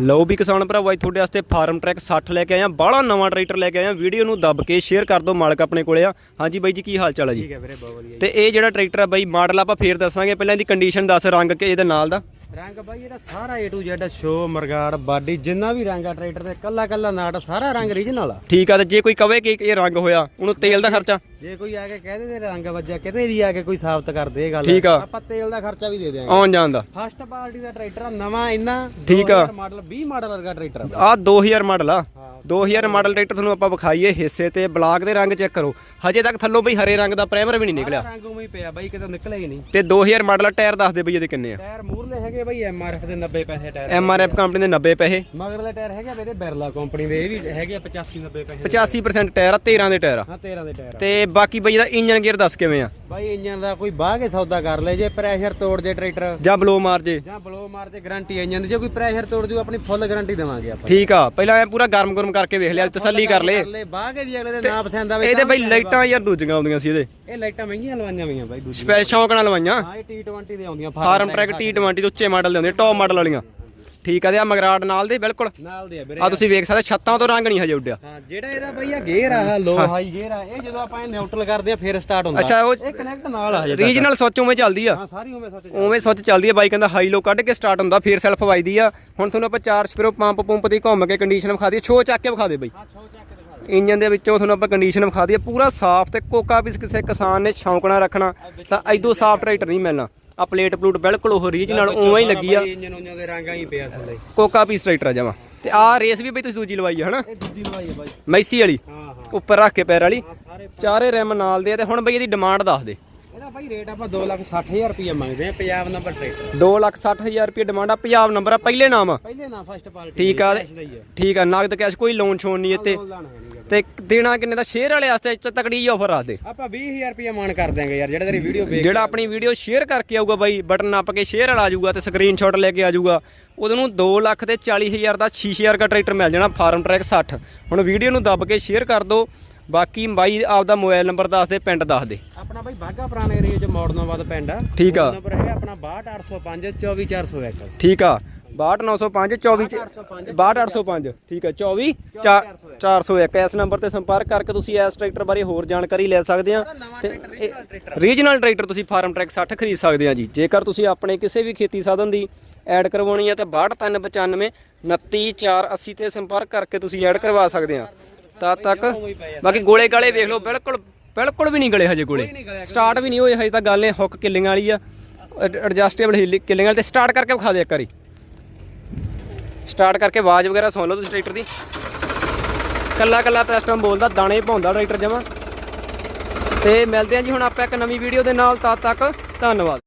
ਲਓ ਵੀ ਕਿਸਾਨ ਭਰਾਵੋ ਅੱਜ ਤੁਹਾਡੇ ਵਾਸਤੇ ਫਾਰਮ ਟਰੈਕ 60 ਲੈ ਕੇ ਆਇਆ ਬਾਹਲਾ ਨਵਾਂ ਟਰੈਕਟਰ ਲੈ ਕੇ ਆਇਆ ਵੀਡੀਓ ਨੂੰ ਦੱਬ ਕੇ ਸ਼ੇਅਰ ਕਰ ਦਿਓ ਮਾਲਕ ਆਪਣੇ ਕੋਲੇ ਆ। ਹਾਂਜੀ ਬਾਈ ਜੀ ਕੀ ਹਾਲ ਚਾਲ ਹੈ ਜੀ? ਠੀਕ ਹੈ ਵੀਰੇ ਬਹੁਤ ਵਧੀਆ ਤੇ ਇਹ ਜਿਹੜਾ ਟਰੈਕਟਰ ਆ ਬਾਈ ਮਾਡਲ ਆਪਾਂ ਫੇਰ ਦੱਸਾਂਗੇ। ਪਹਿਲਾਂ ਇਹਦੀ ਕੰਡੀਸ਼ਨ ਦੱਸ ਰੰਗ ਕੇ ਇਹਦੇ ਨਾਲ ਦਾ। ਰੰਗ ਬਾਈ ਇਹਦਾ ਸਾਰਾ A to Z ਸ਼ੋ ਮਰਗਾੜ ਬਾਡੀ ਜਿੰਨਾ ਵੀ ਰੰਗ ਆ ਟਰੈਕਟਰ ਤੇ ਕੱਲਾ ਕੱਲਾ ਨਾਟ ਸਾਰਾ ਰੰਗ ਰੀਜਨਲ ਆ। ਠੀਕ ਆ ਤੇ ਜੇ ਕੋਈ ਕਵੇ ਕਿ ਇਹ ਰੰਗ ਹੋਇਆ ਉਹਨੂੰ ਤੇਲ ਦਾ ਖਰਚਾ। ਜੇ ਕੋਈ ਆ ਕੇ ਕਹਦੇ ਤੇ ਰੰਗ ਵੱਜਾ ਕਿਤੇ ਵੀ ਆ ਕੇ ਕੋਈ ਸਾਬਤ ਕਰ ਦੇ ਇਹ ਗੱਲ। ਠੀਕ ਆ। ਆਪਾਂ ਤੇਲ ਦਾ ਖਰਚਾ ਵੀ ਦੇ ਦਿਆਂਗੇ। ਆਉਣ ਜਾਣ ਦਾ। ਫਸਟ ਪਾਰਟੀ ਦਾ ਟਰੈਕਟਰ ਆ ਨਵਾਂ ਇੰਨਾ ਠੀਕ ਆ। ਮਾਡਲ 20 ਮਾਡਲ ਵਰਗਾ ਟਰੈਕਟਰ ਆ। ਆ 2000 ਮਾਡਲ ਆ। 2000 ਮਾਡਲ ਟਰੈਕਟਰ ਤੁਹਾਨੂੰ ਆਪਾਂ ਵਿਖਾਈਏ ਹਿੱਸੇ ਤੇ ਬਲਾਕ ਦੇ ਰੰਗ ਚੈੱਕ ਕਰੋ। ਹਜੇ ਤੱਕ ਥੱਲੋਂ ਬਈ ਹਰੇ ਰੰਗ ਦਾ ਪ੍ਰਾਈਮਰ ਵੀ ਨਹੀਂ ਨਿਕਲਿਆ। ਰੰਗ ਉਵੇਂ ਹੀ ਪਿਆ ਬਾਈ ਕਿਤੇ ਨਿਕਲਿਆ ਹੀ ਨਹੀਂ। ਤੇ 2000 ਮਾਡਲ ਟਾਇਰ ਦੱਸ ਦੇ ਬਈ ਇਹਦੇ ਕਿੰਨੇ ਆ। ਟਾਇਰ ਮੂਰਲੇ ਹੈਗੇ ਬਾਈ ਐਮਆਰਐਫ ਦੇ 90 ਪੈਸੇ tyre M R F company ਦੇ 90 ਪੈਸੇ। ਮਗਰਲੇ ਟਾਇਰ ਹੈਗੇ ਵੀਰੇ ਬਿਰਲਾ ਕੰਪਨੀ ਦੇ ਇਹ ਵੀ ਹੈਗੇ ਆ 85 90 ਪੈਸੇ 85% ਟਾਇਰ ਆ 13 ਦੇ ਟਾਇਰ ਆ। ਹਾਂ 13 ਦੇ ਟਾਇਰ ਆ। ਤੇ ਬਾਕੀ ਬਈ ਇਹਦਾ ਇੰਜਨ ਗੇਅਰ ਦੱਸ ਕਿਵੇਂ ਆ? ਬਾਈ ਇੰਜਨ ਦਾ ਕੋਈ ਬਾਹ ਕੇ ਸੌਦਾ ਕਰ ਲੈ ਜੇ ਪ੍ਰੈਸ਼ਰ ਤੋੜ ਜੇ ਟਰੈਕਟਰ। ਜਾਂ ਬਲੋ ਮਾਰ ਜੇ। ਜਾਂ ਬਲੋ ਮਾਰ ਤੇ ਗਾਰੰਟੀ ਇੰਜਨ ਦੀ ਜੇ ਕੋਈ ਪ੍ਰੈਸ਼ਰ ਤੋੜ ਜੂ ਆਪਣੀ ਫੁੱਲ ਗਾਰੰਟੀ ਦੇਵਾਂਗੇ ਆਪਾਂ। ਠੀਕ ਆ ਪਹਿਲਾਂ ਐ ਪੂਰਾ ਗਰਮ ਗਰਮ ਕਰਕੇ ਵੇਖ ਲਿਆ ਤਸੱਲੀ ਕਰ ਲੈ। ਕਰ ਲੈ ਬਾਹ ਕੇ ਵੀ ਅਗਲੇ ਦੇ ਨਾ ਪਸੰਦ ਆਵੇ ਇਹਦੇ ਬਈ ਲਾਈਟਾਂ ਯਾਰ ਦੂਜੀਆਂ ਆਉਂਦੀਆਂ ਸੀ ਇਹਦੇ। ਇਹ ਲਾਈਟਾਂ ਮਹਿੰਗੀਆਂ ਲਵਾਈਆਂ ਹੋਈਆਂ ਬਾਈ ਦੂਜੀ ਸਪੈਸ਼ਲ ਸ਼ੌਂਕ ਨਾਲ ਲਵਾਈਆਂ। ਹਾਂ ਇਹ T20 ਦੇ ਆਉਂਦੀਆਂ ਫਾਰਮ ਟਰੈਕ T20 ਦੇ ਉੱਚੇ ਮਾਡਲ ਦੇ ਹੁੰਦੇ ਟੌਪ ਮਾਡਲ ਵਾਲੀਆਂ। ਠੀਕ ਆ ਤੇ ਆ ਮਗਰਾਟ ਨਾਲ ਦੇ ਬਿਲਕੁਲ। ਨਾਲ ਦੇ ਆ ਵੀਰੇ। ਆ ਤੁਸੀਂ ਵੇਖ ਸਕਦੇ ਛੱਤਾਂ ਤੋਂ ਰੰਗ ਨਹੀਂ ਹਜੇ ਉੱਡਿਆ। ਹਾਂ ਜਿਹੜਾ ਇਹਦਾ ਬਈ ਆ ਗੇਅਰ ਆ ਲੋ ਹਾਈ ਗੇਅਰ ਆ ਇਹ ਜਦੋਂ ਆਪਾਂ ਨਿਊਟਰਲ ਕਰਦੇ ਆ ਫਿਰ ਸਟਾਰਟ ਹੁੰਦਾ। ਅੱਛਾ ਉਹ ਇਹ ਕਨੈਕਟ ਨਾਲ ਆ ਜਿਹੜਾ ਰੀਜਨਲ ਸੁੱਚ ਉਵੇਂ ਚੱਲਦੀ ਆ। ਹਾਂ ਸਾਰੀ ਉਵੇਂ ਸੋਚ ਉਵੇਂ ਸੁੱਚ ਚੱਲਦੀ ਆ ਬਾਈ ਕਹਿੰਦਾ ਹਾਈ ਲੋ ਕੱਢ ਕੇ ਸਟਾਰਟ ਹੁੰਦਾ ਫੇਰ ਸੈਲਫ ਵੱਜਦੀ ਆ। ਹੁਣ ਤੁਹਾਨੂੰ ਆਪਾਂ ਚਾਰ ਸਪੀਰੋ ਪੰਪ ਪੰਪ ਦੀ ਘੁੰਮ ਕੇ ਕੰਡੀਸ਼ਨ ਵਿਖਾ ਦਈਏ ਛੋ ਚੱਕ ਕੇ ਵਿਖਾ ਦੇ ਬਾਈ। ਹਾਂ ਛੋ ਚੱਕ ਕੇ। ਇੰਜਨ ਦੇ। ਵਿੱਚੋਂ ਤੁਹਾਨੂੰ ਆਪਾਂ ਕੰਡੀਸ਼ਨ ਵਿਖਾ ਦਈਏ ਪੂਰਾ ਸਾਫ਼ ਤੇ ਕੋਕਾ ਵੀ ਕਿਸੇ ਕਿਸਾਨ ਨੇ ਸ਼ੌਂਕ ਨਾਲ ਰੱਖਣਾ ਤਾਂ ਐਦੋਂ ਸਾਫ਼ ਟਰੈਕਟਰ ਨਹੀਂ ਮਿਲਣਾ। ਆ ਪਲੇਟ ਪਲੂਟ ਬਿਲਕੁਲ ਉਹ ਰੀਜਨਲ ਉਵੇਂ ਹੀ ਲੱਗੀ ਆ। ਇੰਜਨ ਉਹਨਾਂ ਦੇ ਰੰਗਾਂ ਹੀ ਪਿਆ ਥੱਲੇ। ਕੋਕਾ ਪੀਸ ਟਰੈਕਟਰ ਆ ਜਮਾ। ਤੇ ਆ ਰੇਸ ਵੀ ਬਈ ਤੁਸੀਂ ਦੂਜੀ ਲਵਾਈ ਆ ਹਨਾ? ਇਹ ਦੂਜੀ ਲਵਾਈ ਹੈ ਬਾਈ। ਮੈਸੀ ਵਾਲੀ। ਹਾਂ ਹਾਂ। ਉੱਪਰ ਰੱਖ ਕੇ ਪੈਰ ਵਾਲੀ। ਹਾਂ ਸਾਰੇ ਚਾਰੇ ਰਿਮ ਨਾਲ ਦੇ ਆ ਤੇ ਹੁਣ ਬਈ ਇਹਦੀ ਡਿਮਾਂਡ ਦੱਸ ਦੇ। ਇਹਦਾ ਬਾਈ ਰੇਟ ਆਪਾਂ 260000 ਰੁਪਏ ਮੰਗਦੇ ਆ ਪੰਜਾਬ ਨੰਬਰ ਟਰੈਕਟਰ 260000 ਰੁਪਏ ਡਿਮਾਂਡ ਆ ਪੰਜਾਬ ਨੰਬਰ ਆ ਪਹਿਲੇ ਨਾਮ ਪਹਿਲੇ ਨਾ ਫਸਟ ਪਾਰਟੀ ਠੀਕ ਆ ਹੀ ਠੀਕ ਆ ਨਗਦ ਕੈਸ਼ ਕੋਈ ਲੋਨ ਛੋਣ ਨਹੀਂ ਇੱਥੇ। ਹੈ। ਤੇ ਦੇਣਾ ਕਿੰਨੇ ਦਾ? ਸ਼ੇਅਰ ਵਾਲੇ ਵਾਸਤੇ ਤਕੜੀ ਆਫਰ ਆ ਦੇ ਆਪਾਂ 20000 ਰੁਪਏ ਮਾਨ ਕਰ ਦਿਆਂਗੇ ਯਾਰ ਜਿਹੜਾ ਤੇਰੀ ਵੀਡੀਓ ਵੇਖ ਜਿਹੜਾ ਆਪਣੀ ਵੀਡੀਓ ਸ਼ੇਅਰ ਕਰਕੇ ਆਊਗਾ ਬਾਈ ਬਟਨ ਨੱਪ ਕੇ ਸ਼ੇਅਰ ਵਾਲਾ ਆ ਜਾਊਗਾ ਤੇ ਸਕਰੀਨਸ਼ਾਟ ਲੈ ਕੇ ਆ ਜਾਊਗਾ। ਉਹਦੇ ਨੂੰ 2 ਲੱਖ ਤੇ 40000 ਦਾ 6000 ਦਾ ਟਰੈਕਟਰ ਮਿਲ ਜਾਣਾ ਫਾਰਮ ਟਰੈਕ 60 ਹੁਣ ਵੀਡੀਓ ਨੂੰ ਦੱਬ ਕੇ ਸ਼ੇਅਰ ਕਰ ਦਿਓ ਬਾਕੀ ਬਾਈ ਆਪਦਾ ਮੋਬਾਈਲ ਨੰਬਰ ਦੱਸ ਦੇ ਪਿੰਡ ਦੱਸ ਦੇ। ਆਪਣਾ ਬਾਈ ਬਾਗਾ ਪੁਰਾਣੇ ਏਰੀਆ ਚ ਮੋੜਨਾਬਾਦ ਪਿੰਡ ਆ। ਠੀਕ ਆ। ਨੰਬਰ ਹੈਗਾ ਆਪਣਾ 62805 24401 ਠੀਕ ਆ। 62905 24 62805 ਠੀਕ ਹੈ 24 401 ਇਸ ਨੰਬਰ ਤੇ ਸੰਪਰਕ ਕਰਕੇ ਤੁਸੀਂ ਇਸ ਟਰੈਕਟਰ ਬਾਰੇ ਹੋਰ ਜਾਣਕਾਰੀ ਲੈ ਸਕਦੇ ਆ ਤੇ ਰੀਜਨਲ ਟਰੈਕਟਰ। ਤੁਸੀਂ ਫਾਰਮ ਟਰੈਕ 60 ਖਰੀਦ ਸਕਦੇ ਆ ਜੀ। ਜੇਕਰ ਤੁਸੀਂ ਆਪਣੇ ਕਿਸੇ ਵੀ ਖੇਤੀ ਸਾਧਨ ਦੀ ਐਡ ਕਰਵਾਉਣੀ ਹੈ ਤੇ 62395 29480 ਤੇ ਸੰਪਰਕ ਕਰਕੇ ਤੁਸੀਂ ਐਡ ਕਰਵਾ ਸਕਦੇ ਆ ਤਦ ਤੱਕ ਬਾਕੀ ਗੋਲੇ ਗਾਲੇ ਵੇਖ ਲਓ ਬਿਲਕੁਲ ਬਿਲਕੁਲ ਵੀ ਨਹੀਂ ਗਲੇ ਹਜੇ ਗੋਲੇ। ਸਟਾਰਟ ਵੀ ਨਹੀਂ ਹੋਏ ਹਜੇ ਤਾਂ ਗੱਲ ਨੇ ਹੁੱਕ ਕਿਲਿੰਗ ਵਾਲੀ ਆ ਐਡਜਸਟੇਬਲ ਕਿਲਿੰਗ ਵਾਲੀ ਤੇ ਸਟਾਰਟ ਕਰਕੇ ਵਿਖਾ ਦੇ ਇੱਕ ਵਾਰੀ। ਸਟਾਰਟ ਕਰਕੇ ਆਵਾਜ਼ ਵਗੈਰਾ ਸੁਣ ਲਓ ਤੁਸੀਂ ਟਰੈਕਟਰ ਦੀ। ਕੱਲਾ ਕੱਲਾ ਪੈਸਟਮ ਬੋਲਦਾ ਦਾਣੇ ਪਾਉਂਦਾ ਟਰੈਕਟਰ ਜਮਾ। ਤੇ ਮਿਲਦੇ ਹਾਂ ਜੀ ਹੁਣ ਆਪਾਂ ਇੱਕ ਨਵੀਂ ਵੀਡੀਓ ਦੇ ਨਾਲ, ਤਦ ਤੱਕ ਧੰਨਵਾਦ।